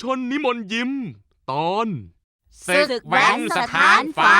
ชนนิมนต์ยิ้ม ตอนศึกแว้นสถานฟ้า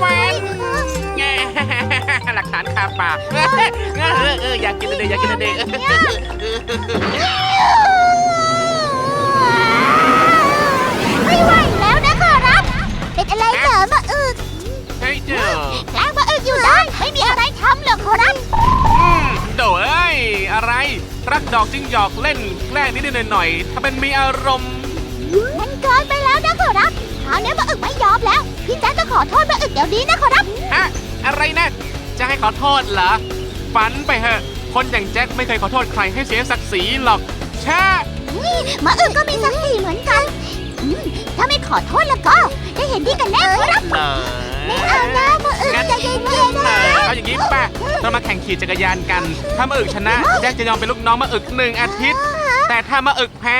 หวนแหวนแหวนแง่หลักฐานคาปากเออเออเอออยากกินเลยอยากกินเลยไม่ไหวแล้วนะขอรับ เป็นอะไรเหรอมาอึกเฮ้ยเจ้าแกล้งมาอึกอยู่ได้ไม่มีอะไรทำหรอกขอรับ อืมโดเอ้ย อะไร รักดอกจึงหยอกเล่นแกล้งนิดๆหน่อยๆถ้าเป็นมีอารมณ์ มันเกินไปแล้วนะขอรับคราวนี้มาอึกไม่ยอมแล้ว พี่แจ๊คจะขอโทษมาอึกเดี๋ยวนี้นะขอรับฮะอะไรนะ จะให้ขอโทษเหรอ ฝันไปเหอะ คนอย่างแจ็คไม่เคยขอโทษใครให้เสียศักดิ์ศรีหรอกแช่นี่มาอึกก็มีสักสีเหมือนกันอืมถ้าไม่ขอโทษแล้วก็ ได้เห็นดีกันแน่ขอรับ เหรอ ไม่เอานะมาอึกงั้นใจเย็นๆเอนะอเอาอย่างนี้ป่ะเรามาแข่งขี่จักรยานกัน ถ้ามาอึกชนะ แจ็คจะยอมเป็นลูกน้องมาอึกหนึ่งอาทิตย์ แต่ถ้ามาอึกแพ้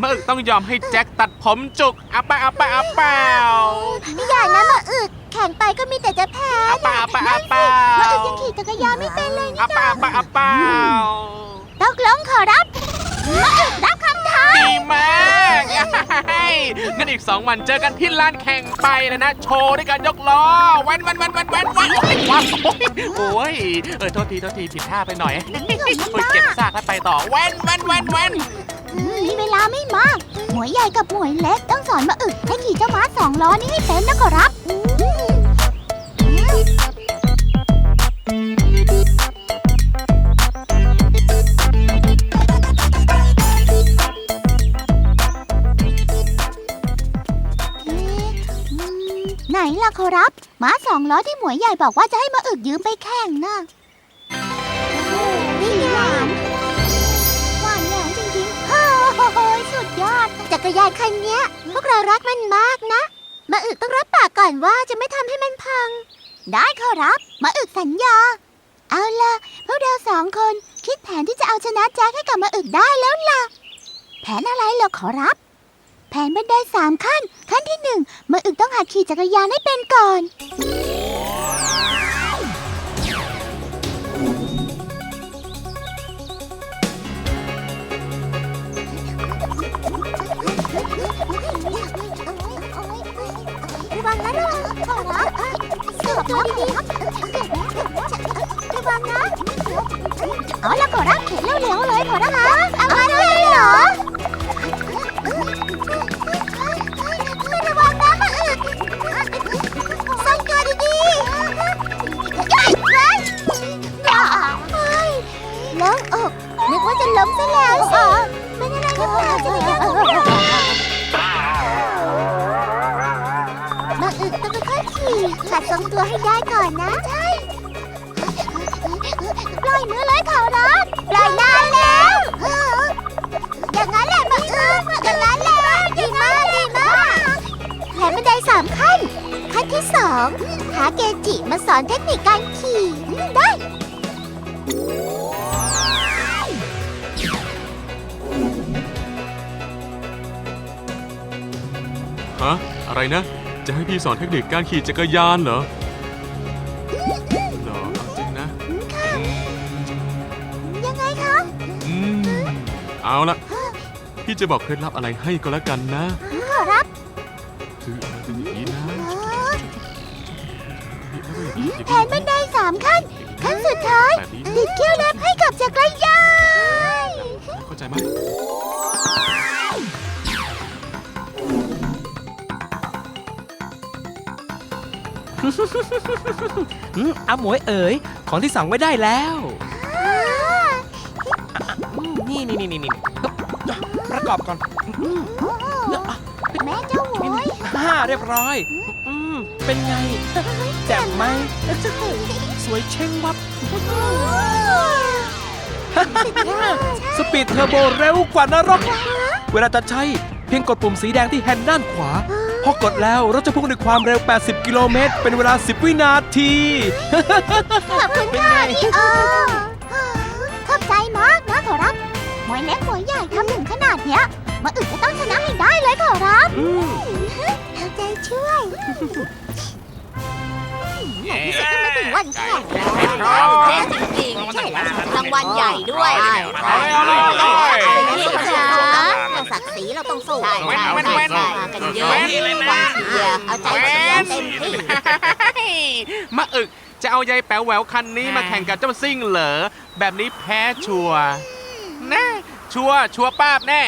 มาอึกต้องยอมให้แจ็คตัดผมจุกอัปปะอัปปะอัปเปล่าไม่อยากนะมาอึกแข่งไปก็มีแต่จะแพ้อัปปะอัปปะอัปเปล่ามาอึกยังขี่จักรยานไม่เป็นเลยอันี่ปปะอัปปะอัปเปล่าตกลงขอรับมาอึกรับคำท้า ดีมาก งั้นอีก 2 วันเจอกันที่ลานแข่งไปแล้วนะ โชว์ด้วยการยกล้อแวันวันวันวันวันวันโอ้ยว้าวโอ้ยเออโทษทีโทษทีผิดท่าไปหน่อยโอ้ยเก็บซากแล้วไปต่อแวันวันวันวันอืมมีเวลาไม่มาก หมวยใหญ่กับหมวยเล็กต้องสอนมาอึกให้ขี่เจ้าม้าสองล้อนี้ให้เป็นนะขอรับ รับ ม้าสองล้อที่หมวยใหญ่บอกว่าจะให้มาอึกยืมไปแข่งนะนี่หวานหวานแหววจริงๆโอ้โหสุดยอด จักรยานคันเนี้ย พวกเรารักมันมากนะ มาอึกต้องรับปากก่อนว่าจะไม่ทำให้มันพัง ได้ขอรับ มาอึกสัญญา เอาล่ะ พวกเราสองคนคิดแผนที่จะเอาชนะแจ็คให้กับมาอึกได้แล้วล่ะ แผนอะไรเหรอขอรับ ผนบันไดสามขั้น ขั้นที่หนึ่งมาอึกต้องหัดขี่จักรยานให้เป็นก่อน ระวังนะระวังขอรับเสือกตัวดีๆระวังนะ เอาละขอรับเข็นเร็วๆเลยขอรับ ขี่ขัดทรงตัวให้ได้ก่อนนะ ใช่ ปล่อยมือเลยเขารับปล่อยนานแล้ว อย่างนั้นแหละมาอึกอย่างนั้นแหละดีมากดีมากแถมบันไดสามขั้น ขั้นที่สองหาเกจิมาสอนเทคนิคการขี่ได้ฮะอะไรนะ จะให้พี่สอนเทคนิคการขี่จักรยานเหรอเหรอเอาจริงนะยังไงคะอืม เอาละพี่จะบอกเคล็ดลับอะไรให้ก็แล้วกันนะ ขอรับคือมันเป็นอย่างนี้นะแผนบันไดสามขั้น ขั้นสุดท้าย แบบนี้ติดเกี้ยวเล็บให้กับจักรยาน เข้าใจไหม อืมอาหมวยเอ๋ยของที่สั่งไว้ได้แล้วอืมนี่นี่นี่นี่นี่ประกอบก่อนอืมแม่เจ้าโว้ยฮ่าเรียบร้อยอืมเป็นไงแจ่มไหมสวยเช่งวับ สปีดเทอร์โบเร็วกว่านรก เวลาจะใช้เพียงกดปุ่มสีแดงที่แฮนด์ด้านขวา พอกดแล้วรถจะพุ่งด้วยความเร็ว 80 กิโลเมตร เป็นเวลา 10 วินาที ขอบคุณค่ะพี่เออขอบใจมากนะขอรับหมวยเล็กหมวยใหญ่ทำถึงขนาดเนี้ยมาอึดจะต้องชนะให้ได้เลยขอรับอืมเอาใจช่วยในที่สุดก็มาถึงวันแข่งแล้วแท้จริงๆใช่แล้วรางวัลใหญ่ด้วยใช่ใช่เอาเลย เอาเลยเอาเลยนะเรื่องศักดิ์ศรีเราต้องสู้ใช่แว่นใช่แว่นใช่แว่นใช่มากันเยอะแว่นเลยนะกองเชีย ร์เอาใจเชียร์เต็มที่มาอึกจะเอายายแป๋วแหววคันนี้มาแข่งกับเจ้าซิ่งเหรอแบบนี้แพ้ชัวร์นะชัวร์ชัวร์ป้าบแน่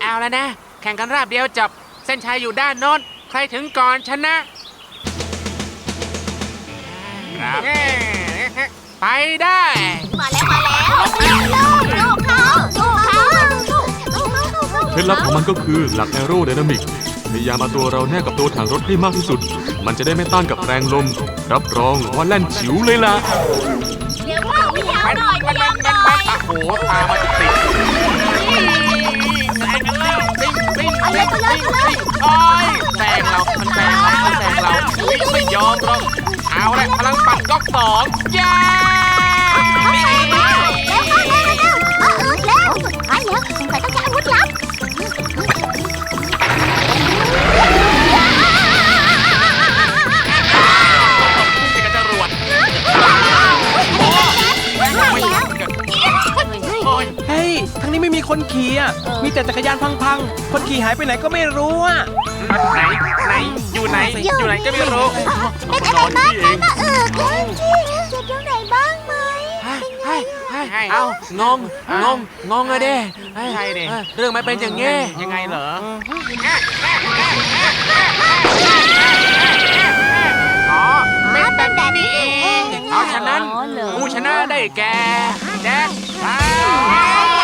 เอาแล้วนะ แข่งกันราบเดียวจบเส้นชัยอยู่ด้านโน้นใครถึงก่อนชนะครับไปได้ มาแล้วมาแล้ว ล็ดลับของมันก็คือหลักแอโรไดนามิกพยายามเอาตัวเราแนบกับตัวถังรถให้มากที่สุด มันจะได้ไม่ต้านกับแรงลม รับรองว่าแล่นฉิวเลยล่ะเดี๋ยวเข้าไม่ยาวแว่นหน่อยแว่นไม่แว่ยาวหน่อยโอ้โหตามมาติดแซงกันแล้วซิ่งซิ่งซิ่งซิ่งซิ่งโอ้ยแซงเรามันแซงเรามันแซงเราไม่ยอมหรอกเอาละพลังปัดก๊อกสองย้า คนขี่อะมีแต่จักรยานพังๆ คนขี่หายไปไหนก็ไม่รู้อะไหนไหนอยู่ไหนอยู่ไหนก็ไม่รู้เป็นอะไรบ้างนะมาเอิกเจ็บตรงไหนบ้างไหมให้ให้เอางงงงงงอะเด้ใช่ดิเรื่องมันเป็นอย่างงี้ยังไงเหรออ๋อเป็นแบบนี้เองเพราะฉะนั้นผู้ชนะได้แก่แจ็คอ้าว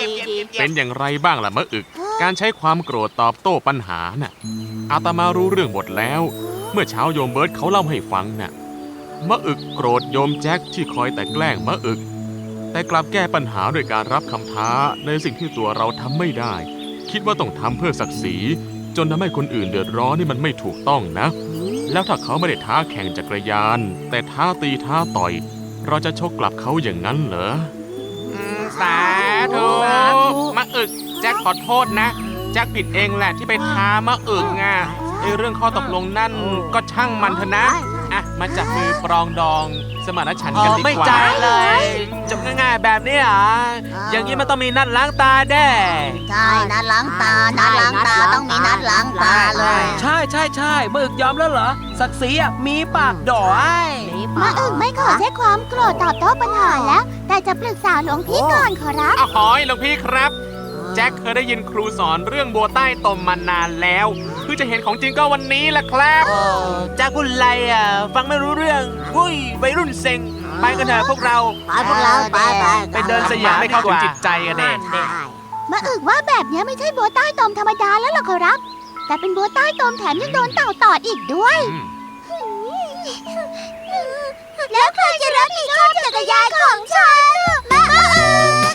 ดีดีดีเป็นอย่างไรบ้างล่ะมะอึก การใช้ความโกรธตอบโต้ปัญหาน่ะ อาตมารู้เรื่องหมดแล้ว เมื่อเช้าโยมเบิร์ตเขาเล่าให้ฟังน่ะ มะอึกโกรธโยมแจ็คที่คอยแต่แกล้งมะอึก แต่กลับแก้ปัญหาโดยการรับคำท้าในสิ่งที่ตัวเราทำไม่ได้ คิดว่าต้องทำเพื่อศักดิ์ศรี จนทำให้คนอื่นเดือดร้อนนี่มันไม่ถูกต้องนะ แล้วถ้าเขาไม่ได้ท้าแข่งจักรยาน แต่ท้าตีท้าต่อย เราจะชกกลับเขาอย่างนั้นเหรอ สาธุมะอึกแจ็คขอโทษนะแจ็คผิดเองแหละที่ไปท้ามะอึกอะไอเรื่องข้อตกลงนั่นก็ช่างมันเถอะนะอะมาจับมือปรองดองสมานฉันท์กันดีกว่า ไม่ใจเลยจบง่ายๆแบบนี้เหรอะอย่างนี้มันต้องมีนัดล้างตาแน่ใช่นัดล้างตานัดล้างตาต้องมีนัดล้างตาเลย ใช่ ใช่ใช่เมื่ออึกยอมแล้วเหรอ ศักดิ์ศรีอะมีปากดอยมาอึ่งไม่ขอใช้ความโกรธตอบโต้ปัญหาแล้ว แต่จะปรึกษาหลวงพี่ก่อนขอรับอ้าวหอยหลวงพี่ครับ แจ็คเคยได้ยินครูสอนเรื่องบัวใต้ตมมานานแล้วเพิ่งจะเห็นของจริงก็วันนี้แหละครับโอ้จากกุไรอะ ฟังไม่รู้เรื่องอุ้ยวัยรุ่นเซ็ง ไปกันเถอะพวกเราไปพวกเราไปไปไปเดินสยามไม่เข้าถึงจิตใจกันเด็มาอึกว่าแบบเนี้ยไม่ใช่บัวใต้ตมธรรมดาแล้วหรอขอรับ แต่เป็นบัวใต้ตมแถมยังโดนเต่าตอดอีกด้วยแล้วใครจะรับผิดชอบจักรยานของฉันแม่เ